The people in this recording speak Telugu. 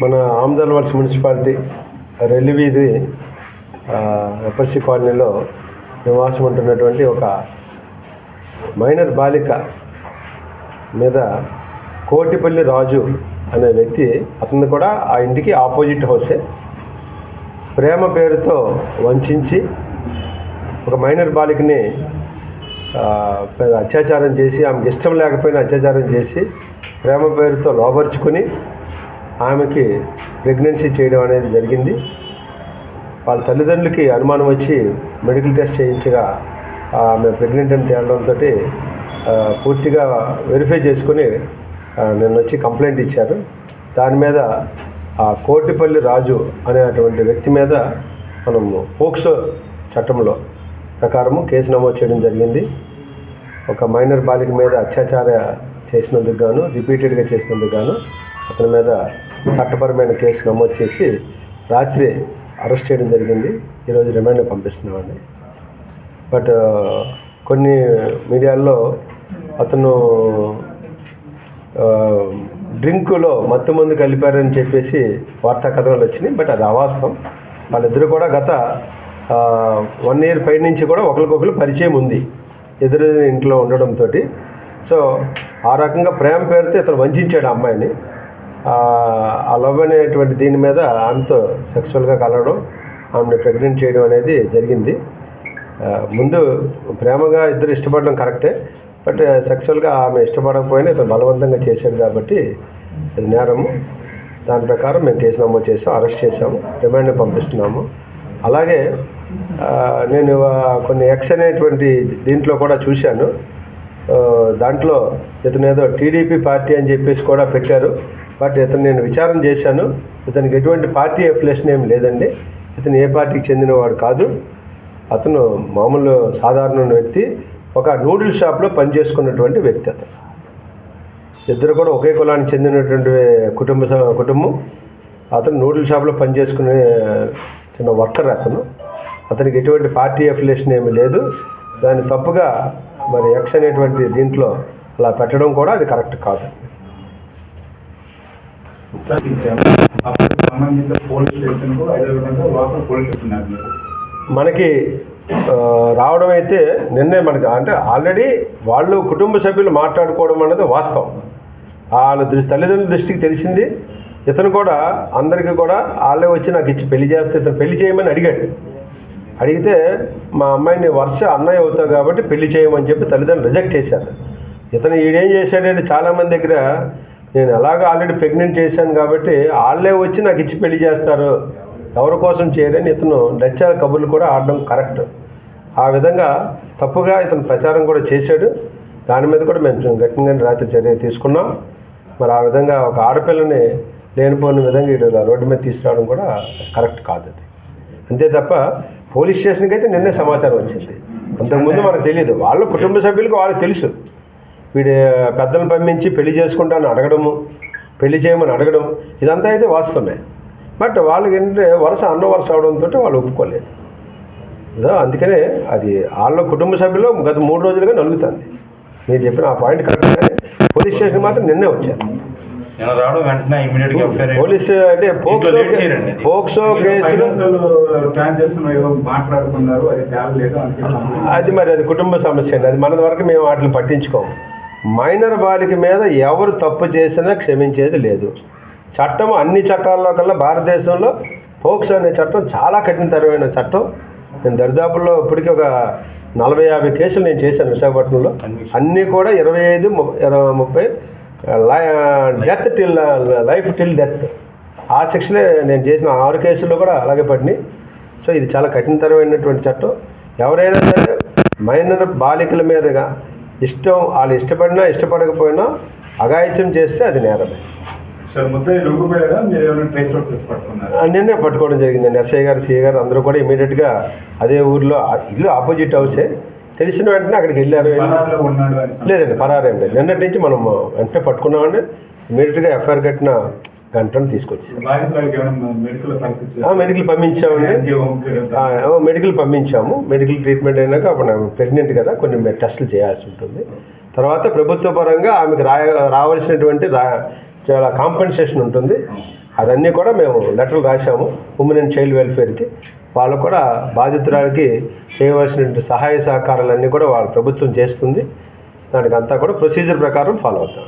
మన ఆమ్దల్వర్స్ మున్సిపాలిటీ రెల్లి వీధి ఎఫ్ఎస్సి కాలనీలో నివాసం ఉంటున్నటువంటి ఒక మైనర్ బాలిక మీద కోటిపల్లి రాజు అనే వ్యక్తి అతను కూడా ఆ ఇంటికి ఆపోజిట్ హౌసే ప్రేమ పేరుతో వంచించి ఒక మైనర్ బాలికని అత్యాచారం చేసి ఆమెకి ఇష్టం లేకపోయినా అత్యాచారం చేసి ప్రేమ పేరుతో లోపరుచుకొని ఆమెకి ప్రెగ్నెన్సీ చేయడం అనేది జరిగింది. వాళ్ళ తల్లిదండ్రులకి అనుమానం వచ్చి మెడికల్ టెస్ట్ చేయించగా ఆమె ప్రెగ్నెంట్ అని తేలడంతో పూర్తిగా వెరిఫై చేసుకుని నిన్న వచ్చి కంప్లైంట్ ఇచ్చారు. దాని మీద ఆ కోటిపల్లి రాజు అనేటువంటి వ్యక్తి మీద మనము పోక్సో చట్టంలో ప్రకారము కేసు నమోదు చేయడం జరిగింది. ఒక మైనర్ బాలిక మీద అత్యాచార చేసినందుకు గాను రిపీటెడ్గా చేసినందుకు గాను అతని మీద చట్టపరమైన కేసు నమోదు చేసి రాత్రి అరెస్ట్ చేయడం జరిగింది. ఈరోజు రిమాండ్ పంపిస్తున్నామండి. బట్ కొన్ని మీడియాల్లో అతను డ్రింకులో మత్తు మందు కలిపారని చెప్పేసి వార్తా కథనాలు వచ్చినాయి. బట్ అది అవాస్తవం. వాళ్ళిద్దరూ కూడా గత వన్ ఇయర్ పై నుంచి కూడా ఒకరికొకరు పరిచయం ఉంది. ఎదురు ఇంట్లో ఉండడంతో సో ఆ రకంగా ప్రేమ పేరుతో ఇతను వంచాడు ఆ అమ్మాయిని. ఆ, లవ్ అనేటువంటి దీని మీద ఆమెతో సెక్సువల్గా కలవడం ఆమెను ప్రెగ్నెంట్ చేయడం అనేది జరిగింది. ముందు ప్రేమగా ఇద్దరు ఇష్టపడడం కరెక్టే బట్ సెక్సువల్గా ఆమె ఇష్టపడకపోయినా ఇతను బలవంతంగా చేశాడు కాబట్టి అది నేరము. దాని ప్రకారం మేము కేసు నమోదు చేసాం అరెస్ట్ చేసాము రిమాండ్ పంపిస్తున్నాము. అలాగే నేను కొన్ని ఎక్స్ అనేటువంటి దీంట్లో కూడా చూశాను. దాంట్లో ఇతను ఏదో టీడీపీ పార్టీ అని చెప్పేసి కూడా పెట్టారు. బట్ ఇతను నేను విచారణ చేశాను. ఇతనికి ఎటువంటి పార్టీ అఫిలేషన్ ఏమి లేదండి. ఇతను ఏ పార్టీకి చెందినవాడు కాదు. అతను మామూలు సాధారణ వ్యక్తి. ఒక నూడిల్ షాప్లో పనిచేసుకున్నటువంటి వ్యక్తి అతను. ఇద్దరు కూడా ఒకే కులానికి చెందినటువంటి కుటుంబ కుటుంబం. అతను నూడిల్ షాప్లో పనిచేసుకునే చిన్న వర్కర్ అతను. అతనికి ఎటువంటి పార్టీ అఫిలేషన్ ఏమీ లేదు. దాన్ని తప్పుగా మరి ఎక్స్ అనేటువంటి దీంట్లో అలా పెట్టడం కూడా అది కరెక్ట్ కాదు. అప్పుడు సంబంధిత పోలీస్ అదేవిధంగా లోకల్ పోలీస్ స్టేషన్ మనకి రావడం అయితే నిన్నే మనకి అంటే ఆల్రెడీ వాళ్ళు కుటుంబ సభ్యులు మాట్లాడుకోవడం అనేది వాస్తవం. వాళ్ళ దృష్టి తల్లిదండ్రుల దృష్టికి తెలిసింది. ఇతను కూడా అందరికీ కూడా వాళ్ళే వచ్చి నాకు ఇచ్చి పెళ్ళి చేస్తే ఇతను పెళ్ళి చేయమని అడిగాడు. అడిగితే మా అమ్మాయిని వర్ష అన్నయ్య అవుతావు కాబట్టి పెళ్ళి చేయమని చెప్పి తల్లిదండ్రులు రిజెక్ట్ చేశారు. ఇతను ఈడేం చేశాడంటే చాలామంది దగ్గర నేను ఎలాగో ఆల్రెడీ ప్రెగ్నెంట్ చేశాను కాబట్టి వాళ్ళే వచ్చి నాకు ఇచ్చి పెళ్ళి చేస్తారు. ఎవరి కోసం చేయరని ఇతను లచ్చాల కబుర్లు కూడా ఆడడం కరెక్ట్. ఆ విధంగా తప్పుగా ఇతను ప్రచారం కూడా చేశాడు. దాని మీద కూడా మేము గట్టిగా రాత్రి చర్య తీసుకున్నాం. మరి ఆ విధంగా ఒక ఆడపిల్లని లేనిపోయిన విధంగా ఇటు రోడ్డు మీద తీసుకురావడం కూడా కరెక్ట్ కాదు అది. అంతే తప్ప పోలీస్ స్టేషన్కి అయితే నిన్నే సమాచారం వచ్చింది. అంతకుముందు మనకు తెలియదు. వాళ్ళ కుటుంబ సభ్యులకు వాళ్ళకి తెలుసు. వీడి పెద్దలను పంపించి పెళ్ళి చేసుకుంటాను అడగడము పెళ్ళి చేయమని అడగడం ఇదంతా అయితే వాస్తవమే. బట్ వాళ్ళకి ఏంటంటే వరుస అన్న వరుస అవడంతో వాళ్ళు ఒప్పుకోలేదు. అందుకనే అది వాళ్ళ కుటుంబ సభ్యులు గత మూడు రోజులుగా నలుగుతుంది. మీరు చెప్పిన ఆ పాయింట్ కరెక్ట్గానే పోలీస్ స్టేషన్ మాత్రం నిన్నే వచ్చారు నేను రావడం వెంటనే ఇమీడియట్గా ఎఫ్ఐఆర్ పోలీస్ అంటే పోక్సో. పోక్సో కేసులు ప్లాన్ మాట్లాడుకున్నారు అది అది మరి అది కుటుంబ సమస్య అండి. అది మన వరకు మేము వాటిని పట్టించుకోము. మైనర్ బాలిక మీద ఎవరు తప్పు చేసినా క్షమించేది లేదు. చట్టం అన్ని చట్టాల్లో కల్లా భారతదేశంలో పోక్సో అనే చట్టం చాలా కఠినతరమైన చట్టం. నేను దరిదాపుల్లో ఇప్పటికీ ఒక నలభై యాభై కేసులు నేను చేశాను విశాఖపట్నంలో. అన్నీ. కూడా ఇరవై ఐదు ముప్పై death till life till death. ఆ శిక్షలే నేను చేసిన ఆరు కేసుల్లో కూడా అలాగే పడినాయి. సో ఇది చాలా కఠినతరమైనటువంటి చట్టం. ఎవరైనా సరే మైనర్ బాలికల మీదుగా ఇష్టం వాళ్ళు ఇష్టపడినా ఇష్టపడకపోయినా అఘాయిత్యం చేస్తే అది నేరమే. నిన్నే పట్టుకోవడం జరిగిందండి. ఎస్ఐ గారు సిఐ గారు అందరూ కూడా ఇమీడియట్గా అదే ఊర్లో ఇల్లు ఆపోజిట్ హౌసే. తెలిసిన వెంటనే అక్కడికి వెళ్ళారు. లేదండి పరారేం లేదు. నిన్నటి నుంచి మనం వెంటనే పట్టుకున్నామండి. ఇమీడియట్గా ఎఫ్ఐఆర్ కట్టిన గంటను తీసుకొచ్చి బాధితురాలకి ఏమైనా మెడికల్ పంపించామండి. మెడికల్ పంపించాము. మెడికల్ ట్రీట్మెంట్ అయినాక అప్పుడు ఆమె ప్రెగ్నెంట్ కదా కొన్ని టెస్టులు చేయాల్సి ఉంటుంది. తర్వాత ప్రభుత్వ పరంగా ఆమెకు రా రావాల్సినటువంటి రా చాలా కాంపెన్సేషన్ ఉంటుంది. అదన్నీ కూడా మేము లెటర్లు రాశాము ఉమెన్ అండ్ చైల్డ్ వెల్ఫేర్కి. వాళ్ళు కూడా బాధితురాలకి చేయవలసిన సహాయ సహకారాలన్నీ కూడా వాళ్ళ ప్రభుత్వం చేస్తుంది. దానికి అంతా కూడా ప్రొసీజర్ ప్రకారం ఫాలో అవుతాం.